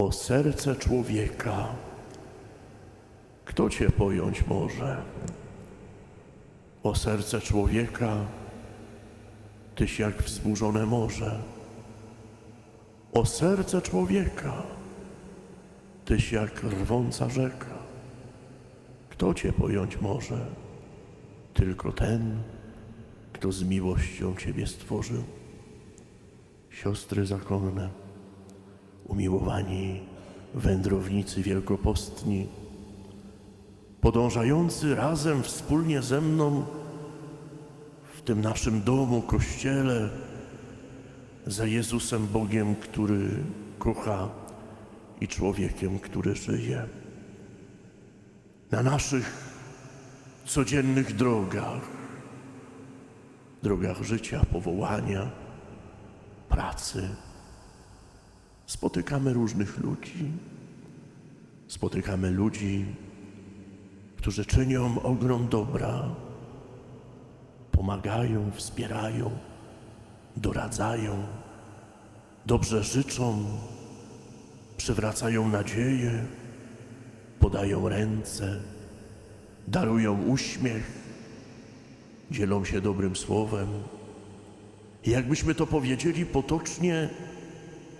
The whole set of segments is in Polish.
O serce człowieka, kto cię pojąć może? O serce człowieka, tyś jak wzburzone morze. O serce człowieka, tyś jak rwąca rzeka. Kto cię pojąć może? Tylko ten, kto z miłością ciebie stworzył. Siostry zakonne, umiłowani wędrownicy wielkopostni, podążający razem wspólnie ze mną w tym naszym domu, kościele, za Jezusem Bogiem, który kocha i człowiekiem, który żyje. Na naszych codziennych drogach, drogach życia, powołania, pracy, spotykamy różnych ludzi. Spotykamy ludzi, którzy czynią ogrom dobra, pomagają, wspierają, doradzają, dobrze życzą, przywracają nadzieję, podają ręce, darują uśmiech, dzielą się dobrym słowem. Jakbyśmy to powiedzieli potocznie,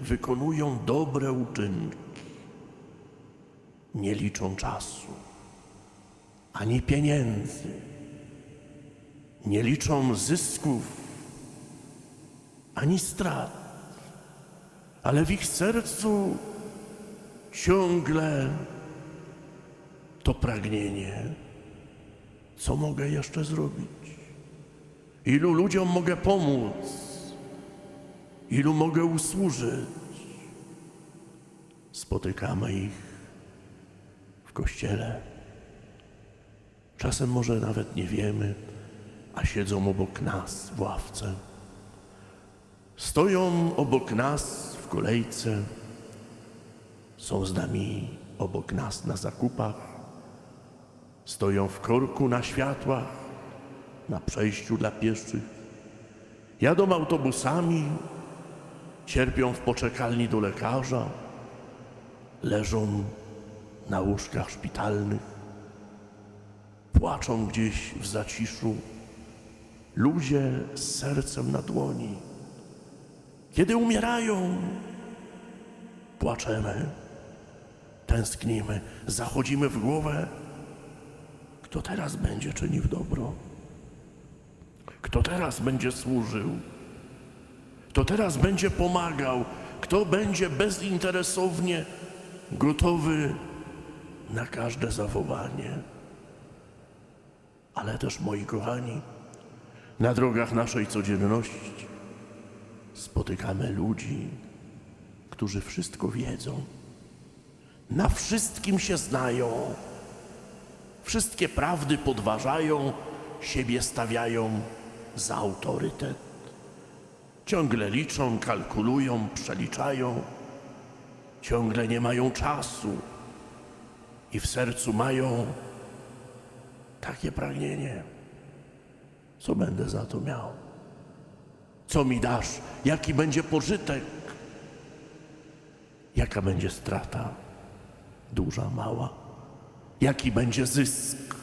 wykonują dobre uczynki. Nie liczą czasu, ani pieniędzy, nie liczą zysków, ani strat, ale w ich sercu ciągle to pragnienie, co mogę jeszcze zrobić, ilu ludziom mogę pomóc, ilu mogę usłużyć. Spotykamy ich w kościele. Czasem może nawet nie wiemy, a siedzą obok nas w ławce. Stoją obok nas w kolejce, są z nami obok nas na zakupach, stoją w korku na światłach, na przejściu dla pieszych, jadą autobusami, cierpią w poczekalni do lekarza, leżą na łóżkach szpitalnych, płaczą gdzieś w zaciszu, ludzie z sercem na dłoni. Kiedy umierają, płaczemy, tęsknimy, zachodzimy w głowę, kto teraz będzie czynił dobro, kto teraz będzie służył, kto teraz będzie pomagał, kto będzie bezinteresownie gotowy na każde zawołanie. Ale też, moi kochani, na drogach naszej codzienności spotykamy ludzi, którzy wszystko wiedzą, na wszystkim się znają, wszystkie prawdy podważają, siebie stawiają za autorytet. Ciągle liczą, kalkulują, przeliczają, ciągle nie mają czasu i w sercu mają takie pragnienie. Co będę za to miał? Co mi dasz? Jaki będzie pożytek? Jaka będzie strata? Duża, mała? Jaki będzie zysk?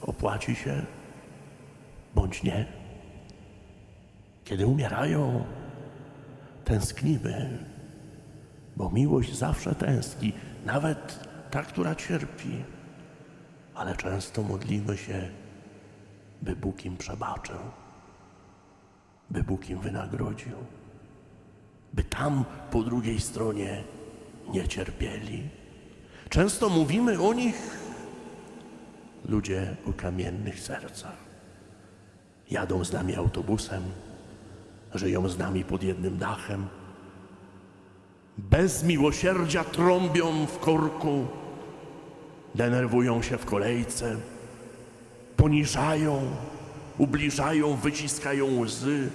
Opłaci się bądź nie? Kiedy umierają, tęsknimy, bo miłość zawsze tęskni, nawet ta, która cierpi. Ale często modlimy się, by Bóg im przebaczył, by Bóg im wynagrodził, by tam po drugiej stronie nie cierpieli. Często mówimy o nich ludzie o kamiennych sercach. Jadą z nami autobusem, żyją z nami pod jednym dachem. Bez miłosierdzia trąbią w korku, denerwują się w kolejce, poniżają, ubliżają, wyciskają łzy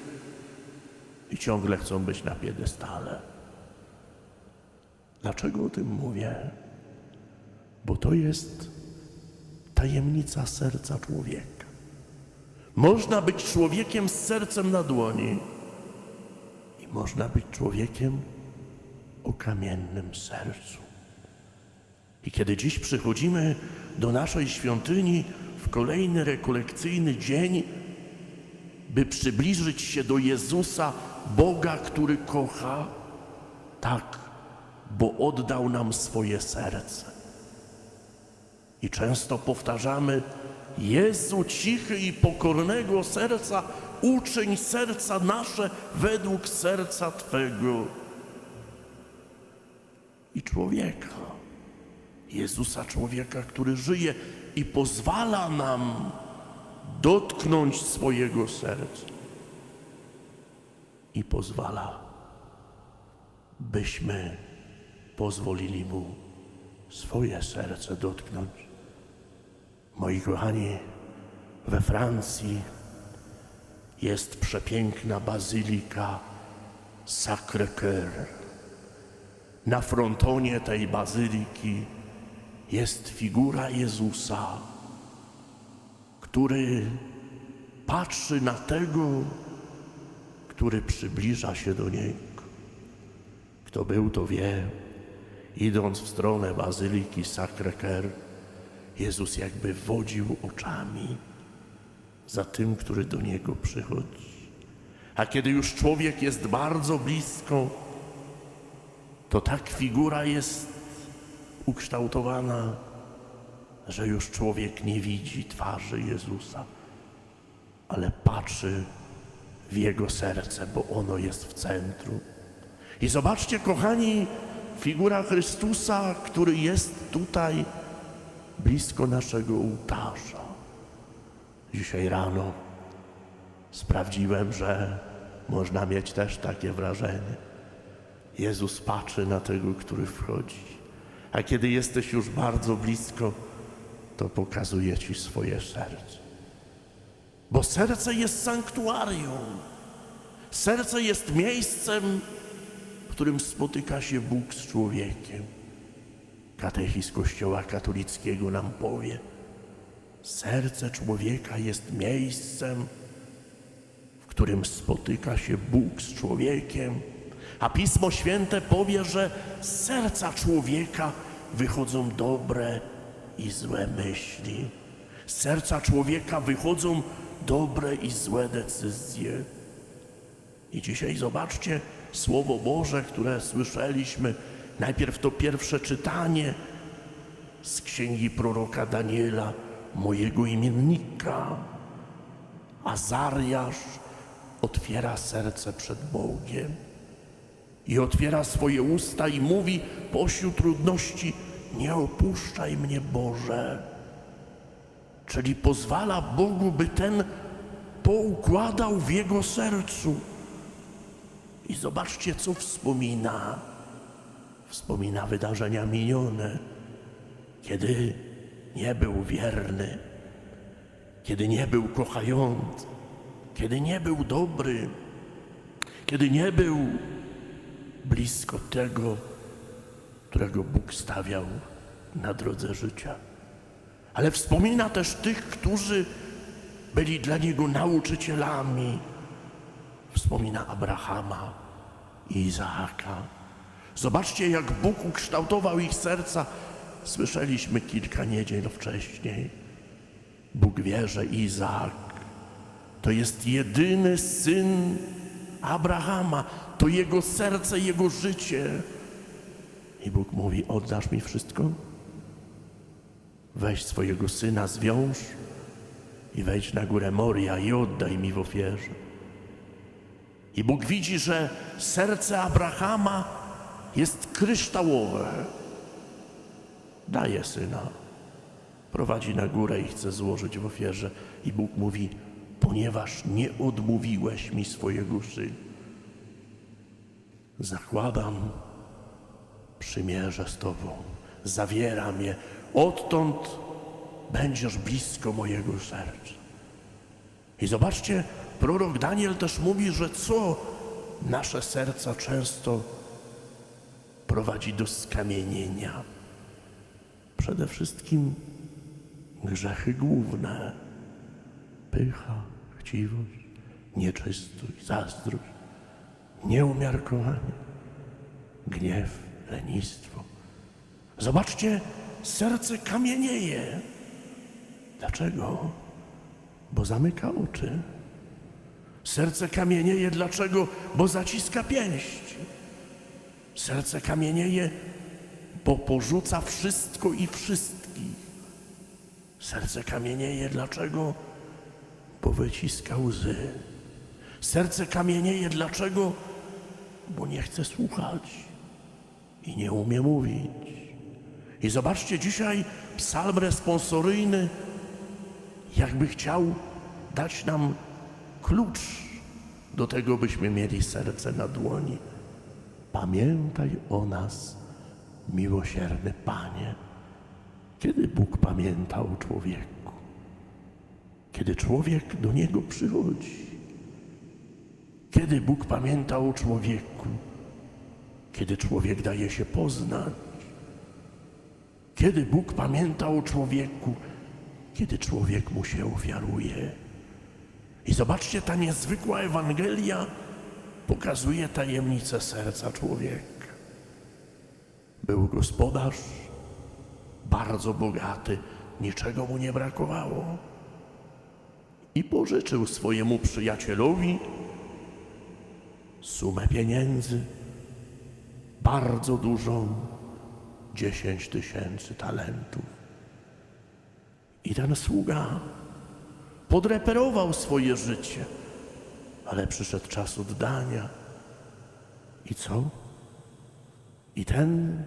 i ciągle chcą być na piedestale. Dlaczego o tym mówię? Bo to jest tajemnica serca człowieka. Można być człowiekiem z sercem na dłoni można być człowiekiem o kamiennym sercu. I kiedy dziś przychodzimy do naszej świątyni w kolejny rekolekcyjny dzień, by przybliżyć się do Jezusa, Boga, który kocha, tak, bo oddał nam swoje serce. I często powtarzamy: Jezu, cichy i pokornego serca, uczyń serca nasze według serca Twego. I człowieka, Jezusa, człowieka, który żyje i pozwala nam dotknąć swojego serca. I pozwala, byśmy pozwolili Mu swoje serce dotknąć. Moi kochani, we Francji jest przepiękna bazylika Sacré-Cœur. Na frontonie tej bazyliki jest figura Jezusa, który patrzy na tego, który przybliża się do Niego. Kto był, to wie, idąc w stronę bazyliki Sacré-Cœur, Jezus jakby wodził oczami za tym, który do Niego przychodzi. A kiedy już człowiek jest bardzo blisko, to tak figura jest ukształtowana, że już człowiek nie widzi twarzy Jezusa, ale patrzy w Jego serce, bo ono jest w centrum. I zobaczcie, kochani, figura Chrystusa, który jest tutaj blisko naszego ołtarza. Dzisiaj rano sprawdziłem, że można mieć też takie wrażenie. Jezus patrzy na tego, który wchodzi. A kiedy jesteś już bardzo blisko, to pokazuje ci swoje serce. Bo serce jest sanktuarium. Serce jest miejscem, w którym spotyka się Bóg z człowiekiem. Katechizm Kościoła katolickiego nam powie, serce człowieka jest miejscem, w którym spotyka się Bóg z człowiekiem, a Pismo Święte powie, że z serca człowieka wychodzą dobre i złe myśli. Z serca człowieka wychodzą dobre i złe decyzje. I dzisiaj zobaczcie Słowo Boże, które słyszeliśmy. Najpierw to pierwsze czytanie z księgi proroka Daniela, mojego imiennika. Azariasz otwiera serce przed Bogiem i otwiera swoje usta i mówi pośród trudności: Nie opuszczaj mnie, Boże. Czyli pozwala Bogu, by ten poukładał w jego sercu. I zobaczcie, co wspomina. Wspomina wydarzenia minione, kiedy nie był wierny, kiedy nie był kochający, kiedy nie był dobry, kiedy nie był blisko tego, którego Bóg stawiał na drodze życia. Ale wspomina też tych, którzy byli dla Niego nauczycielami. Wspomina Abrahama i Izaaka. Zobaczcie, jak Bóg ukształtował ich serca. Słyszeliśmy kilka niedziel wcześniej. Bóg wie, że Izaak to jest jedyny syn Abrahama. To jego serce, jego życie. I Bóg mówi: Oddasz mi wszystko? Weź swojego syna, zwiąż i wejdź na górę Moria i oddaj mi w ofierze. I Bóg widzi, że serce Abrahama jest kryształowe. Daje syna, prowadzi na górę i chce złożyć w ofierze. I Bóg mówi: Ponieważ nie odmówiłeś mi swojego syna, zakładam przymierze z Tobą, zawieram je. Odtąd będziesz blisko mojego serca. I zobaczcie, prorok Daniel też mówi, że co nasze serca często prowadzi do skamienienia. Przede wszystkim grzechy główne: pycha, chciwość, nieczystość, zazdrość, nieumiarkowanie, gniew lenistwo. Zobaczcie, serce kamienieje. Dlaczego? Bo zamyka oczy. Serce kamienieje dlaczego? Bo zaciska pięść. Serce kamienieje, bo porzuca wszystko i wszystkich. Serce kamienieje dlaczego? Bo wyciska łzy. Serce kamienieje dlaczego? Bo nie chce słuchać i nie umie mówić. I zobaczcie dzisiaj psalm responsoryjny, jakby chciał dać nam klucz do tego, byśmy mieli serce na dłoni. Pamiętaj o nas, miłosierny Panie. Kiedy Bóg pamięta o człowieku? Kiedy człowiek do Niego przychodzi. Kiedy Bóg pamięta o człowieku? Kiedy człowiek daje się poznać. Kiedy Bóg pamięta o człowieku? Kiedy człowiek mu się ofiaruje. I zobaczcie, ta niezwykła Ewangelia pokazuje tajemnicę serca człowieka. Był gospodarz, bardzo bogaty, niczego mu nie brakowało. I pożyczył swojemu przyjacielowi sumę pieniędzy, bardzo dużą, dziesięć tysięcy talentów. I ten sługa podreperował swoje życie, ale przyszedł czas oddania. I co? I ten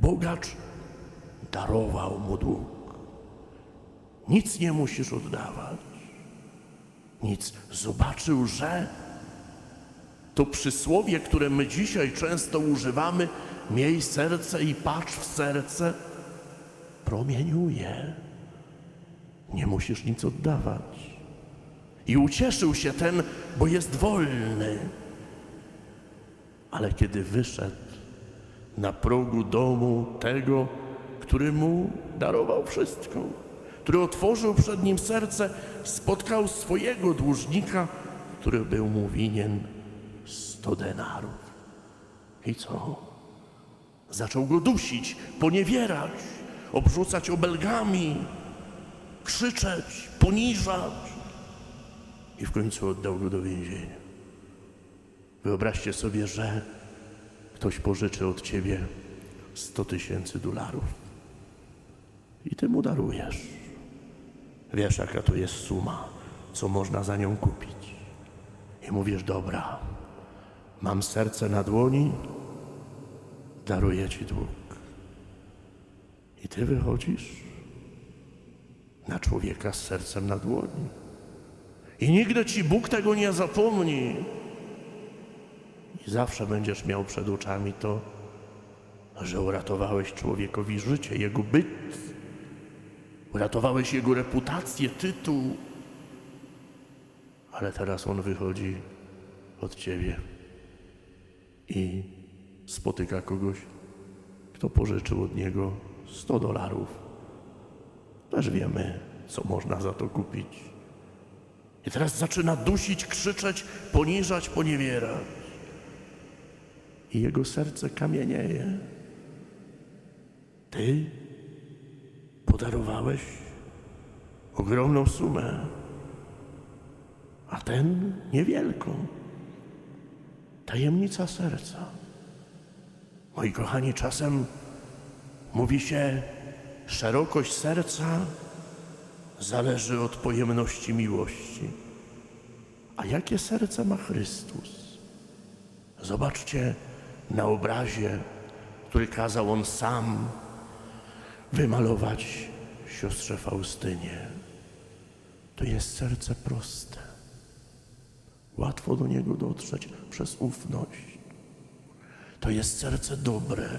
bogacz darował mu dług. Nic nie musisz oddawać. Nic. Zobaczył, że to przysłowie, które my dzisiaj często używamy, miej serce i patrz w serce, promieniuje. Nie musisz nic oddawać. I ucieszył się ten, bo jest wolny. Ale kiedy wyszedł na progu domu tego, który mu darował wszystko, który otworzył przed nim serce, spotkał swojego dłużnika, który był mu winien sto denarów. I co? Zaczął go dusić, poniewierać, obrzucać obelgami, krzyczeć, poniżać. I w końcu oddał go do więzienia. Wyobraźcie sobie, że ktoś pożyczy od ciebie 100 tysięcy dolarów i ty mu darujesz. Wiesz, jaka to jest suma, co można za nią kupić. I mówisz, dobra, mam serce na dłoni, daruję ci dług. I ty wychodzisz na człowieka z sercem na dłoni. I nigdy ci Bóg tego nie zapomni. I zawsze będziesz miał przed oczami to, że uratowałeś człowiekowi życie, jego byt. Uratowałeś jego reputację, tytuł. Ale teraz on wychodzi od ciebie i spotyka kogoś, kto pożyczył od niego 100 dolarów. Też wiemy, co można za to kupić. I teraz zaczyna dusić, krzyczeć, poniżać, poniewierać. I jego serce kamienieje. Ty podarowałeś ogromną sumę, a ten niewielką. Tajemnica serca. Moi kochani, czasem mówi się, szerokość serca zależy od pojemności miłości. A jakie serce ma Chrystus? Zobaczcie na obrazie, który kazał on sam wymalować siostrze Faustynie. To jest serce proste. Łatwo do niego dotrzeć przez ufność. To jest serce dobre,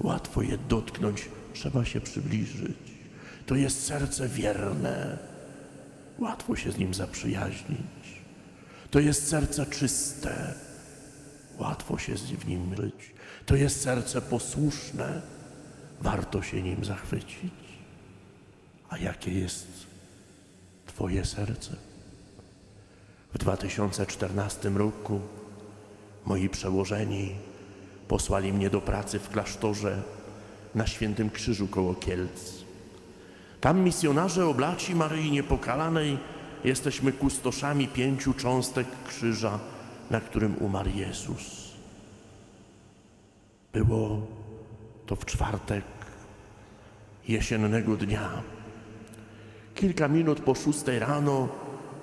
łatwo je dotknąć, trzeba się przybliżyć. To jest serce wierne, łatwo się z nim zaprzyjaźnić. To jest serce czyste, łatwo się z nim żyć. To jest serce posłuszne, warto się nim zachwycić. A jakie jest Twoje serce? W 2014 roku moi przełożeni Posłali mnie do pracy w klasztorze na Świętym Krzyżu koło Kielc. Tam misjonarze oblaci Maryi Niepokalanej jesteśmy kustoszami pięciu cząstek krzyża, na którym umarł Jezus. Było to w czwartek jesiennego dnia. Kilka minut po szóstej rano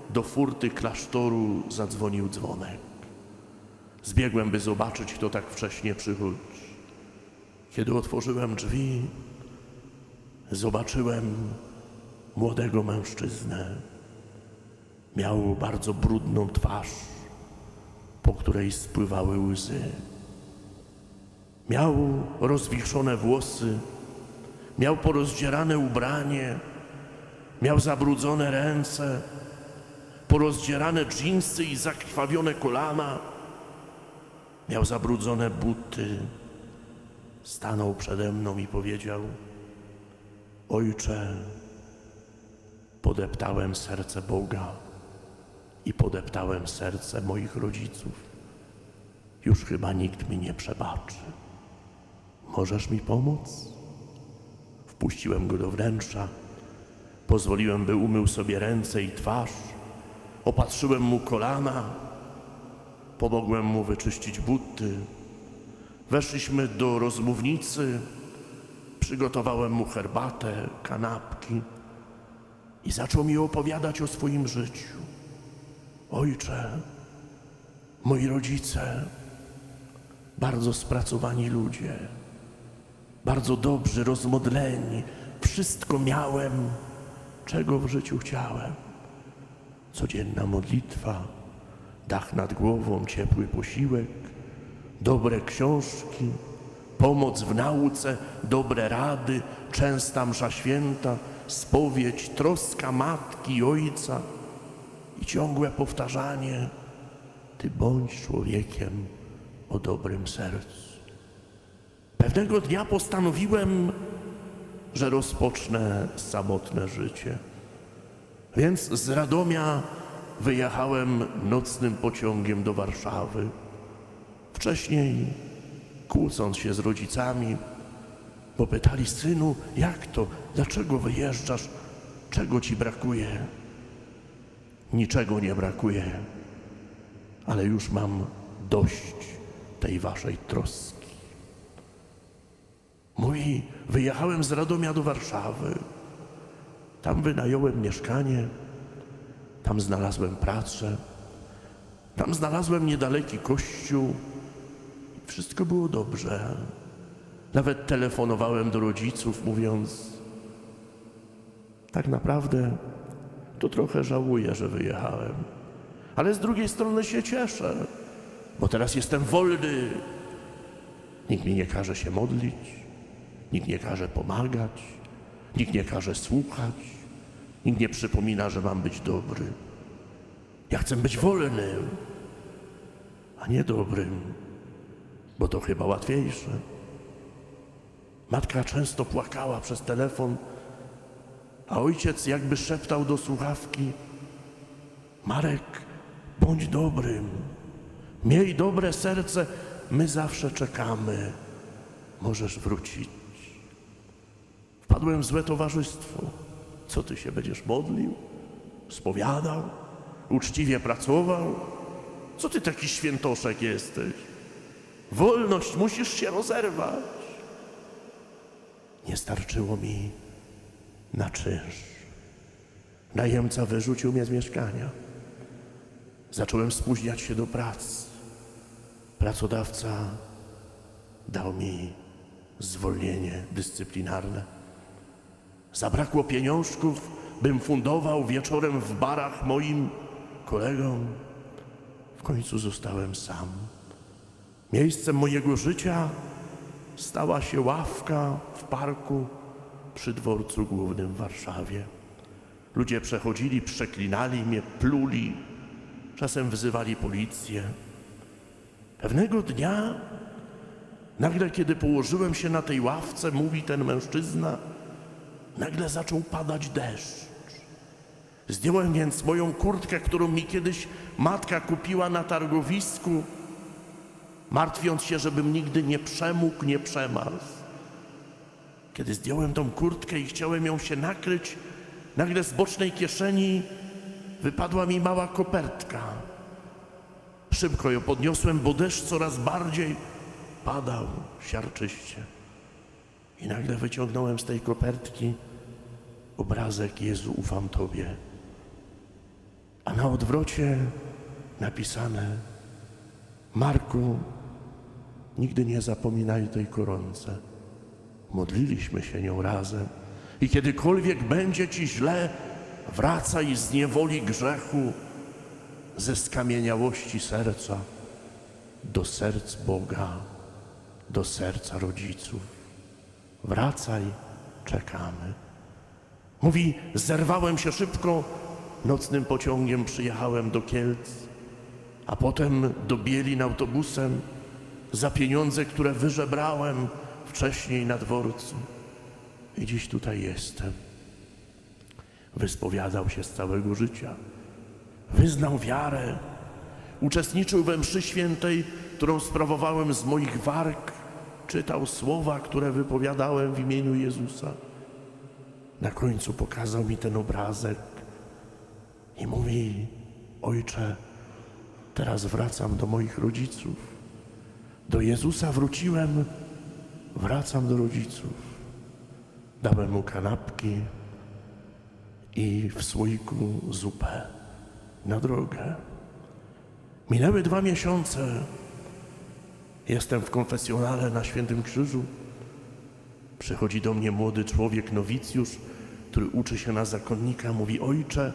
do furty klasztoru zadzwonił dzwonek. Zbiegłem, by zobaczyć, kto tak wcześnie przychodzi. Kiedy otworzyłem drzwi, zobaczyłem młodego mężczyznę. Miał bardzo brudną twarz, po której spływały łzy. Miał rozwichrzone włosy, miał porozdzierane ubranie, miał zabrudzone ręce, porozdzierane dżinsy i zakrwawione kolana, miał zabrudzone buty. Stanął przede mną i powiedział: Ojcze, podeptałem serce Boga i podeptałem serce moich rodziców. Już chyba nikt mi nie przebaczy. Możesz mi pomóc? Wpuściłem go do wnętrza, pozwoliłem, by umył sobie ręce i twarz, opatrzyłem mu kolana, pomogłem mu wyczyścić buty. Weszliśmy do rozmównicy, przygotowałem mu herbatę, kanapki i zaczął mi opowiadać o swoim życiu. Ojcze, moi rodzice, bardzo spracowani ludzie, bardzo dobrzy, rozmodleni, wszystko miałem, czego w życiu chciałem. Codzienna modlitwa, dach nad głową, ciepły posiłek, dobre książki, pomoc w nauce, dobre rady, częsta msza święta, spowiedź, troska matki i ojca i ciągłe powtarzanie Ty bądź człowiekiem o dobrym sercu. Pewnego dnia postanowiłem, że rozpocznę samotne życie. Więc z Radomia wyjechałem nocnym pociągiem do Warszawy. Wcześniej, kłócąc się z rodzicami, bo pytali, synu, jak to, dlaczego wyjeżdżasz, czego ci brakuje? Niczego nie brakuje, ale już mam dość tej waszej troski. Mój, wyjechałem z Radomia do Warszawy. Tam wynająłem mieszkanie, tam znalazłem pracę, tam znalazłem niedaleki kościół. Wszystko było dobrze. Nawet telefonowałem do rodziców, mówiąc: Tak naprawdę to trochę żałuję, że wyjechałem. Ale z drugiej strony się cieszę, bo teraz jestem wolny. Nikt mi nie każe się modlić, nikt nie każe pomagać, nikt nie każe słuchać, nikt nie przypomina, że mam być dobry. Ja chcę być wolnym, a nie dobrym, bo to chyba łatwiejsze. Matka często płakała przez telefon, a ojciec jakby szeptał do słuchawki: Marek, bądź dobrym, miej dobre serce, my zawsze czekamy, możesz wrócić. Wpadłem w złe towarzystwo. Co ty się będziesz modlił, spowiadał, uczciwie pracował? Co ty taki świętoszek jesteś? Wolność musisz się rozerwać. Nie starczyło mi na czynsz. Najemca wyrzucił mnie z mieszkania. Zacząłem spóźniać się do pracy. Pracodawca dał mi zwolnienie dyscyplinarne. Zabrakło pieniążków, bym fundował wieczorem w barach moim kolegom. W końcu zostałem sam. Miejscem mojego życia stała się ławka w parku przy dworcu głównym w Warszawie. Ludzie przechodzili, przeklinali mnie, pluli, czasem wzywali policję. Pewnego dnia, nagle kiedy położyłem się na tej ławce, mówi ten mężczyzna, nagle zaczął padać deszcz. Zdjąłem więc moją kurtkę, którą mi kiedyś matka kupiła na targowisku. martwiąc się, żebym nigdy nie przemógł, nie przemarzł. Kiedy zdjąłem tą kurtkę i chciałem ją się nakryć, nagle z bocznej kieszeni wypadła mi mała kopertka. Szybko ją podniosłem, bo deszcz coraz bardziej padał siarczyście. I nagle wyciągnąłem z tej kopertki obrazek Jezu, ufam Tobie. A na odwrocie napisane Marku, nigdy nie zapominaj tej koronce. Modliliśmy się nią razem i kiedykolwiek będzie Ci źle, wracaj z niewoli grzechu, ze skamieniałości serca do serc Boga, do serca rodziców. Wracaj, czekamy. Mówi, zerwałem się szybko, nocnym pociągiem przyjechałem do Kielc, a potem do Bielin autobusem za pieniądze, które wyżebrałem wcześniej na dworcu. I dziś tutaj jestem. Wyspowiadał się z całego życia. Wyznał wiarę. Uczestniczył we mszy świętej, którą sprawowałem z moich warg. Czytał słowa, które wypowiadałem w imieniu Jezusa. Na końcu pokazał mi ten obrazek i mówi: Ojcze, teraz wracam do moich rodziców. Do Jezusa wróciłem, wracam do rodziców. Dałem mu kanapki i w słoiku zupę na drogę. Minęły dwa miesiące. Jestem w konfesjonale na Świętym Krzyżu. Przychodzi do mnie młody człowiek, nowicjusz, który uczy się na zakonnika. Mówi: Ojcze,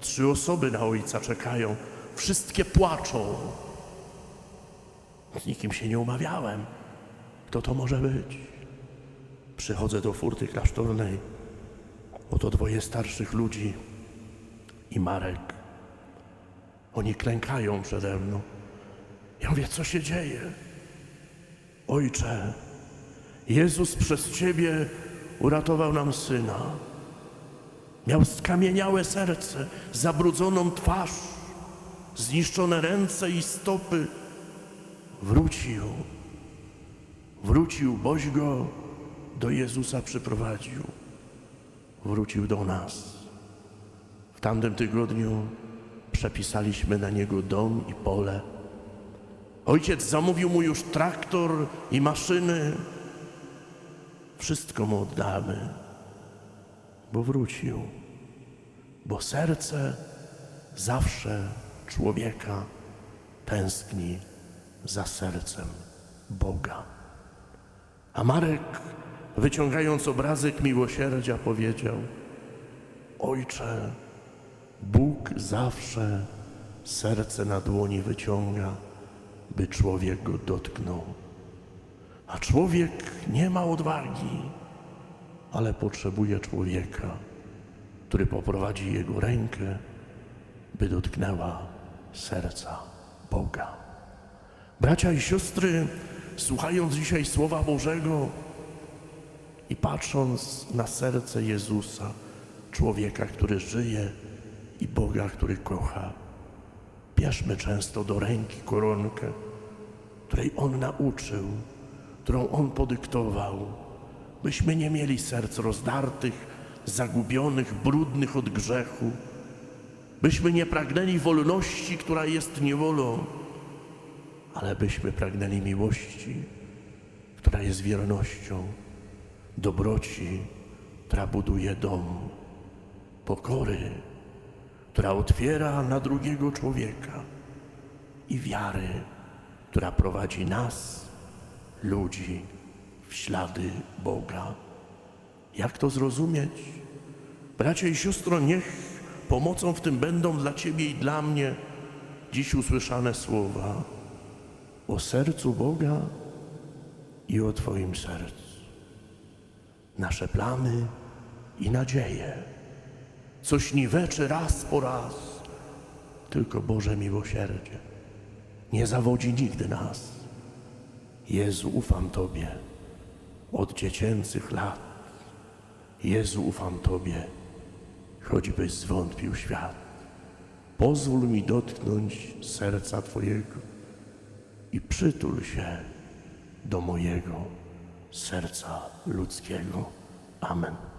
trzy osoby na ojca czekają, wszystkie płaczą. Z nikim się nie umawiałem. Kto to może być? Przychodzę do furty klasztornej. Oto dwoje starszych ludzi i Marek. Oni klękają przede mną. Ja mówię, co się dzieje? Ojcze, Jezus przez Ciebie uratował nam Syna. Miał skamieniałe serce, zabrudzoną twarz, zniszczone ręce i stopy. Wrócił. Wrócił, boś go do Jezusa przyprowadził. Wrócił do nas. W tamtym tygodniu przepisaliśmy na niego dom i pole. Ojciec zamówił mu już traktor i maszyny. Wszystko mu oddamy, bo wrócił. Bo serce zawsze człowieka tęskni za sercem Boga. A Marek, wyciągając obrazek miłosierdzia, powiedział: Ojcze, Bóg zawsze serce na dłoni wyciąga, by człowiek go dotknął. A człowiek nie ma odwagi, ale potrzebuje człowieka, który poprowadzi jego rękę, by dotknęła serca Boga. Bracia i siostry, słuchając dzisiaj Słowa Bożego i patrząc na serce Jezusa, człowieka, który żyje i Boga, który kocha, bierzmy często do ręki koronkę, której On nauczył, którą On podyktował, byśmy nie mieli serc rozdartych, zagubionych, brudnych od grzechu, byśmy nie pragnęli wolności, która jest niewolą, ale byśmy pragnęli miłości, która jest wiernością, dobroci, która buduje dom, pokory, która otwiera na drugiego człowieka i wiary, która prowadzi nas, ludzi, w ślady Boga. Jak to zrozumieć? Bracia i siostro, niech pomocą w tym będą dla Ciebie i dla mnie dziś usłyszane słowa o sercu Boga i o Twoim sercu. Nasze plany i nadzieje. Coś niweczy raz po raz, tylko Boże miłosierdzie. Nie zawodzi nigdy nas. Jezu, ufam Tobie od dziecięcych lat. Jezu, ufam Tobie, choćbyś zwątpił świat. Pozwól mi dotknąć serca Twojego. I przytul się do mojego serca ludzkiego. Amen.